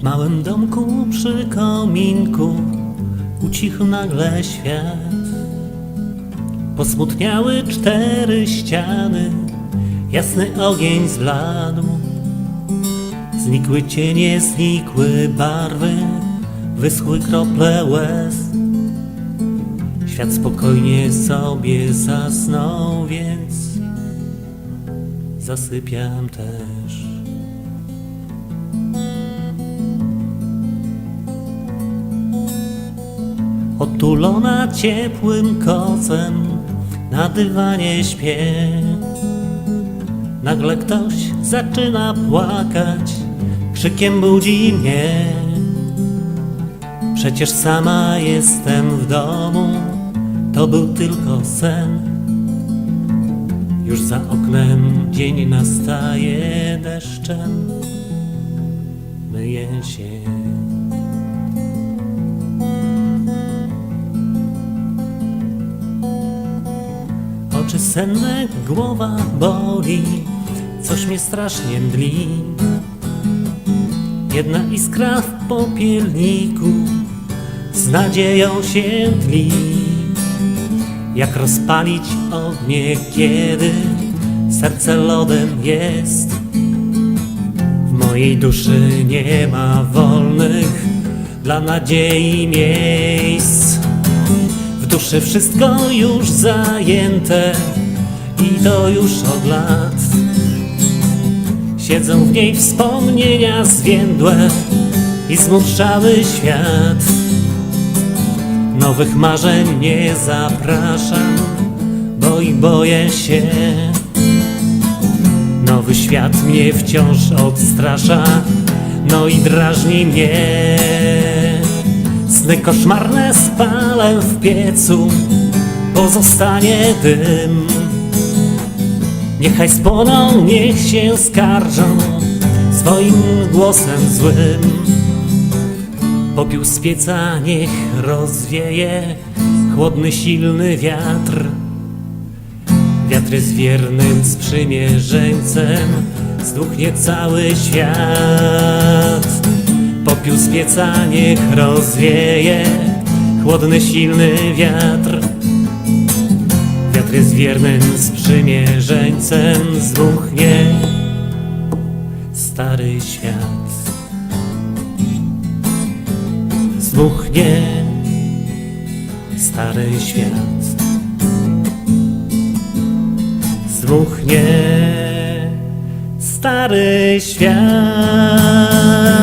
W małym domku przy kominku ucichł nagle świat. Posmutniały cztery ściany, jasny ogień zbladł. Znikły cienie, znikły barwy, wyschły krople łez. Świat spokojnie sobie zasnął, więc zasypiam też. Otulona ciepłym kocem na dywanie śpię. Nagle ktoś zaczyna płakać, krzykiem budzi mnie. Przecież sama jestem w domu, to był tylko sen. Już za oknem dzień nastaje deszczem, myje się. Oczy senne, głowa boli, coś mnie strasznie mdli. Jedna iskra w popielniku z nadzieją się tli. Jak rozpalić ognie, kiedy serce lodem jest? W mojej duszy nie ma wolnych dla nadziei miejsc. Duszy wszystko już zajęte i to już od lat. Siedzą w niej wspomnienia zwiędłe i zmurczały świat. Nowych marzeń nie zapraszam, bo i boję się. Nowy świat mnie wciąż odstrasza, no i drażni mnie. Koszmarne spalę w piecu, pozostanie dym. Niechaj spłoną, niech się skarżą swoim głosem złym. Popiół z pieca niech rozwieje chłodny, silny wiatr. Wiatr jest wiernym sprzymierzeńcem, zduchnie cały świat. Pieca niech rozwieje chłodny, silny wiatr. Wiatr jest wiernym sprzymierzeńcem, zduchnie stary świat. Zbuchnie stary świat. Zbuchnie stary świat.